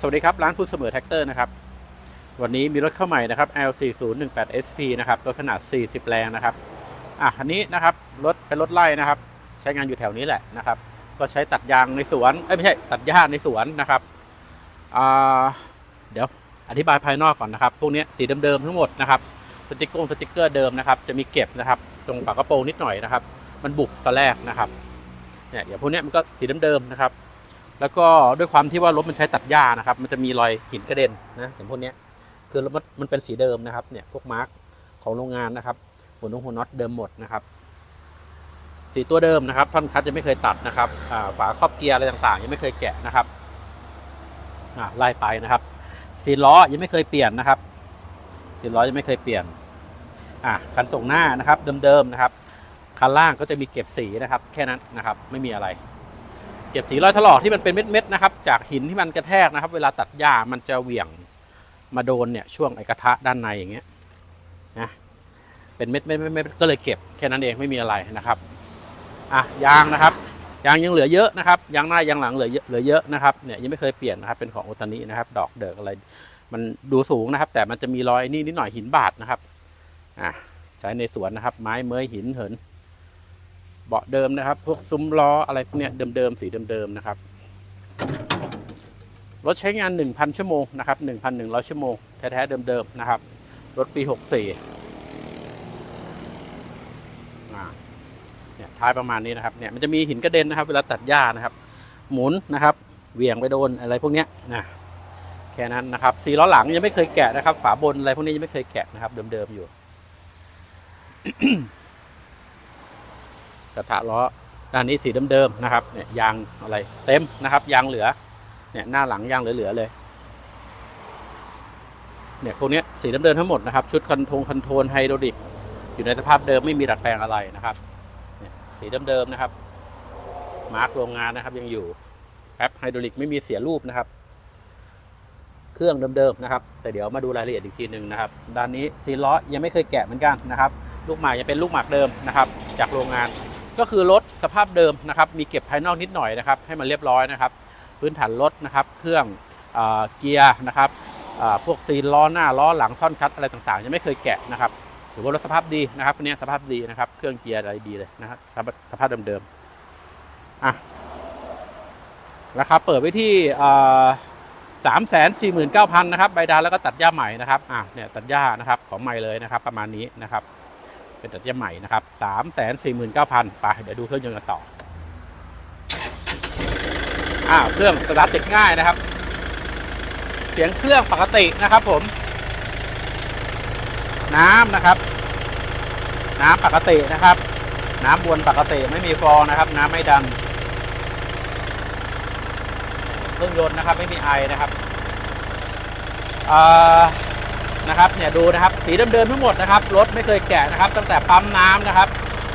สวัสดีครับ ร้านพูดเสมอแท็กเตอร์นะครับ วันนี้มีรถเข้าใหม่นะครับ L4018SP นะครับรถขนาด 40 แรงนะครับอะอันนี้นะครับรถเป็นรถไล่นะครับ ใช้งานอยู่แถวนี้แหละนะครับ ก็ใช้ตัดยางในสวนเอ้ยไม่ใช่ตัดหญ้าในสวนนะครับอ่าเดี๋ยวอธิบายภายนอกก่อนนะครับ พวกนี้สีเดิมๆทั้งหมดนะครับสติกเกอร์สติกเกอร์เดิมนะครับ จะมีเก็บนะครับ ตรงฝากระโปรงนิดหน่อยนะครับ มันบุกตอนแรกนะครับเนี่ยอย่างพวกนี้มันก็สีเดิมๆนะครับ แล้วก็ด้วยความที่ว่ารถมันใช้ตัดหญ้านะครับ มันจะมีรอยหินกระเด็นนะอย่างพวกนี้คือรถมันมันเป็นสีเดิมนะครับ เนี่ยพวกมาร์กของโรงงานนะครับหัวนุ่งหัวน็อตเดิมหมดนะครับ สีตัวเดิมนะครับท่อนคัดยังไม่เคยตัดนะครับฝาครอบเกียร์อะไรต่างๆ ยังไม่เคยแกะนะครับไล่ไปนะครับสีล้อยังไม่เคยเปลี่ยนนะครับสีล้อยังไม่เคยเปลี่ยนอ่าคันส่งหน้านะครับ เดิมๆนะครับคันล่างก็จะมีเก็บสีนะครับ แค่นั้นนะครับ ไม่มีอะไร เก็บสีรอยถลอกที่มันเป็นเม็ดๆนะครับ จากหินที่มันกระแทกนะครับ เวลาตัดหญ้ามันจะเหวี่ยงมาโดนเนี่ยช่วงไอกระทะด้านในอย่างเงี้ยนะเป็นเม็ดๆๆๆก็เลยเก็บแค่นั้นเองไม่มีอะไรนะครับอะยางนะครับยางยังเหลือเยอะนะครับยางหน้ายางหลังเหลือเยอะเหลือเยอะนะครับเนี่ยยังไม่เคยเปลี่ยนนะครับเป็นของโอตานินะครับ ดอกเดิกอะไร มันดูสูงนะครับ แต่มันจะมีรอยนี่นิดหน่อยหินบาดนะครับอะใช้ในสวนนะครับ ไม้เมยหินเหิน เบาะเดิมนะครับ พวกซุ้มล้ออะไรพวกเนี้ยเดิมๆสีเดิมๆนะครับรถใช้งาน 1,000 ชั่วโมงนะครับ1,100 ชั่วโมงแท้ๆเดิมๆนะครับ รถปี 64อ่าเนี่ยท้ายประมาณนี้นะครับเนี่ยมันจะมีหินกระเด็นนะครับ เวลาตัดหญ้านะครับ หมุนนะครับเหวี่ยงไปโดนอะไรพวกเนี้ยนะแค่นั้นนะครับสีล้อหลังยังไม่เคยแกะนะครับ ฝาบนอะไรพวกนี้ยังไม่เคยแกะนะครับ เดิมๆอยู่ กระทะล้อด้านนี้สีเดิมๆนะครับเนี่ยยางอะไรเต็มนะครับ ยางเหลือเนี่ยหน้าหลังยางเหลือๆเลยเนี่ยพวกนี้สีเดิมๆทั้งหมดนะครับ ชุดคันโทงคันโทนไฮดรอลิกอยู่ในสภาพเดิมไม่มีดัดแปลงอะไรนะครับเนี่ยสีเดิมๆนะครับ มาร์กโรงงานนะครับ ยังอยู่แอปไฮดรอลิกไม่มีเสียรูปนะครับ เครื่องเดิมๆนะครับ แต่เดี๋ยวมาดูรายละเอียดอีกทีหนึ่งนะครับ ด้านนี้ซีล้อยังไม่เคยแกะเหมือนกันนะครับ ลูกหมากยังเป็นลูกหมากเดิมนะครับ จากโรงงาน ก็คือรถสภาพเดิมนะครับมีเก็บภายนอกนิดหน่อยนะครับให้มันเรียบร้อยนะครับ พื้นฐานรถนะครับเครื่องเอเกียร์นะครับพวกซีนล้อหน้าล้อหลังท่อนคัดอะไรต่างๆ ยังไม่เคยแกะนะครับถือว่ารถสภาพดีนะครับคันนี้สภาพดีนะครับ เครื่องเกียร์อะไรดีเลยนะครับสภาพเดิมๆอะราคาเปิดไว้ที่สามแสนสี่หมื่นเก้าพันนะครับใบดานแล้วก็ตัดหญ้าใหม่นะครับอะเนี่ยตัดหญ้านะครับของใหม่เลยนะครับ ประมาณนี้นะครับ เป็นตัดหญ้าใหม่นะครับสามแสนสี่หมื่นเก้าพันไปเดี๋ยวดูเครื่องยนต์กันต่ออ่าเครื่องสตาร์ทติดง่ายนะครับ เสียงเครื่องปกตินะครับผม น้ำนะครับ น้ำปกตินะครับ น้ำวนปกติไม่มีฟองนะครับ น้ำไม่ดันเครื่องยนต์นะครับ ไม่มีไอนะครับอ่อ นะครับเนี่ยดูนะครับสีเดิมๆทั้งหมดนะครับรถไม่เคยแกะนะครับ ตั้งแต่ปั๊มน้ำนะครับ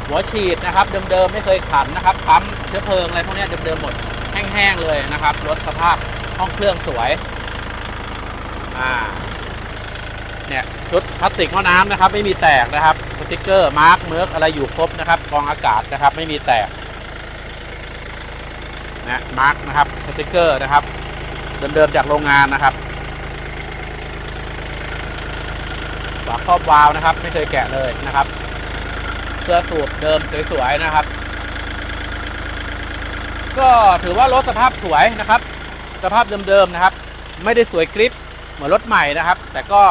หัวฉีดนะครับเดิมๆไม่เคยขันนะครับปั๊มเชื้อเพลิงอะไรพวกนี้เดิมๆหมดแห้งๆเลยนะครับรถสภาพห้องเครื่องสวยอ่าเนี่ยชุดพลาสติกหม้อน้ำนะครับ ไม่มีแตกนะครับสติกเกอร์มาร์กเมิร์กอะไรอยู่ครบนะครับกรองอากาศนะครับ ไม่มีแตกนะมาร์กนะครับสติกเกอร์นะครับเดิมๆจากโรงงานนะครับ ฝาครอบวาล์วนะครับ ไม่เคยแกะเลยนะครับเสื้อสูบเดิมสวยๆนะครับ ก็ถือว่ารถสภาพสวยนะครับ สภาพเดิมๆนะครับ ไม่ได้สวยกริปเหมือนรถใหม่นะครับ แต่ก็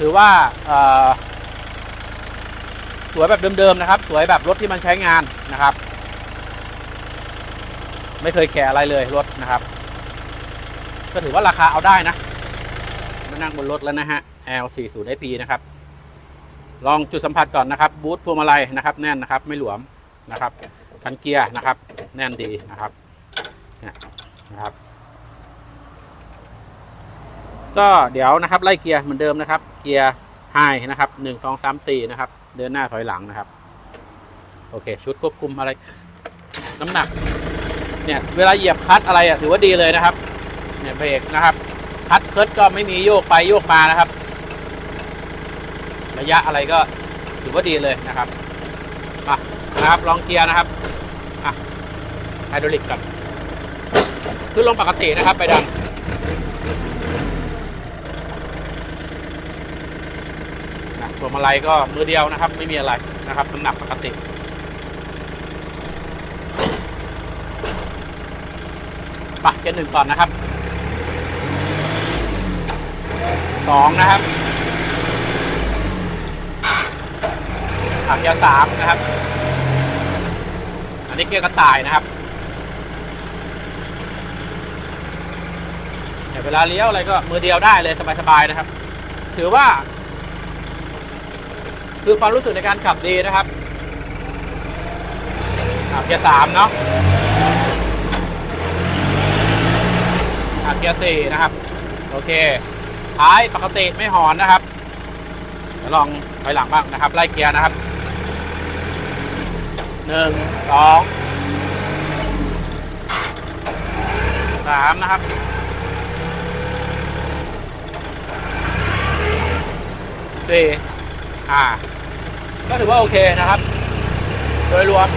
ถือว่าสวยแบบเดิมๆนะครับ สวยแบบรถที่มันใช้งานนะครับ ไม่เคยแกะอะไรเลยรถนะครับ ก็ถือว่าราคาเอาได้นะมานั่งบนรถแล้วนะฮะ L40 SP นะครับ ลองจุดสัมผัสก่อนนะครับ บูทพวงมาลัยนะครับ แน่นนะครับ ไม่หลวมนะครับคันเกียร์นะครับ แน่นดีนะครับนี่นะครับ ก็เดี๋ยวนะครับ ไล่เกียร์เหมือนเดิมนะครับ เกียร์ไฮนะครับหนึ่งสองสามสี่นะครับ เดินหน้าถอยหลังนะครับ โอเค ชุดควบคุมอะไร น้ำหนัก เนี่ย เวลาเหยียบคัตอะไรอะถือว่าดีเลยนะครับ เนี่ยเบรกนะครับ คัตเคิร์ดก็ไม่มีโยกไปโยกมานะครับ ระยะอะไรก็ถือว่าดีเลยนะครับมานะครับลองเกียร์นะครับไฮดรอลิกกับขึ้นลงปกตินะครับ ไปดังส่วนอะไรก็มือเดียวนะครับ ไม่มีอะไรนะครับน้ำหนักปกติปักเกียร์หนึ่งก่อนนะครับสองนะครับ เกียร์สามนะครับ อันนี้เกียร์กระต่ายนะครับเนี่ยเวลาเลี้ยวอะไรก็มือเดียวได้เลยสบายๆนะครับ ถือว่า คือความรู้สึกในการขับดีนะครับอะเกียร์สามเนาะอะเกียร์สี่นะครับ โอเคท้ายปกติไม่หอนนะครับลองไปหลังบ้างนะครับ ไล่เกียร์นะครับ หนึ่งสองสามนะครับ สี่อ่า ก็ถือว่าโอเคนะครับ โดยรวม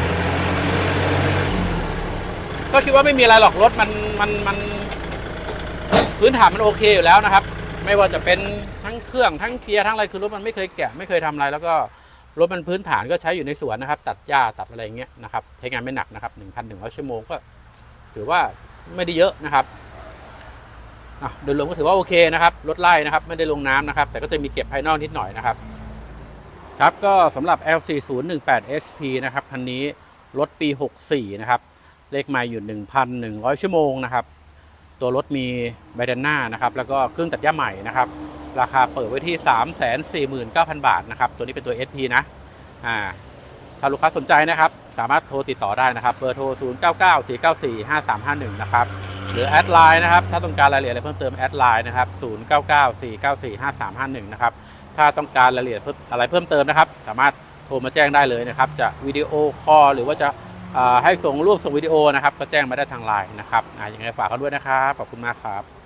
ก็คิดว่าไม่มีอะไรหรอกรถมันมันมันพื้นฐานมันโอเคอยู่แล้วนะครับ ไม่ว่าจะเป็นทั้งเครื่องทั้งเกียร์ทั้งอะไรคือรถมันไม่เคยแกะไม่เคยทำอะไรแล้วก็ รถมันพื้นฐานก็ใช้อยู่ในสวนนะครับ ตัดหญ้าตัดอะไรเงี้ยนะครับใช้งานไม่หนักนะครับหนึ่งพันหนึ่งร้อยชั่วโมงก็ ถือว่าไม่ได้เยอะนะครับโดยรวมก็ถือว่าโอเคนะครับรถไล่นะครับ ไม่ได้ลงน้ำนะครับ แต่ก็จะมีเก็บภายนอกนิดหน่อยนะครับ ครับก็สำหรับ L4018SP นะครับคันนี้รถปี 64 นะครับ เลขไมล์อยู่ 1,100 ชั่วโมงนะครับ ตัวรถมีใบดันหน้านะครับ แล้วก็เครื่องตัดหญ้าใหม่นะครับ ราคาเปิดไว้ที่ 349,000 บาทนะครับ ตัวนี้เป็นตัว SP นะ อ่า ถ้าลูกค้าสนใจนะครับ สามารถโทรติดต่อได้นะครับ เบอร์โทร 0994945351 นะครับ หรือแอดไลน์นะครับ ถ้าต้องการรายละเอียดอะไรเพิ่มเติมแอดไลน์นะครับ 0994945351 นะครับ ถ้าต้องการรายละเอียดเพิ่มอะไรเพิ่มเติมนะครับ สามารถโทรมาแจ้งได้เลยนะครับ จะวิดีโอคอลหรือว่าจะให้ส่งรูปส่งวิดีโอนะครับ ก็แจ้งมาได้ทางไลน์นะครับ อ่ายังไงฝากกันด้วยนะครับ ขอบคุณมากครับ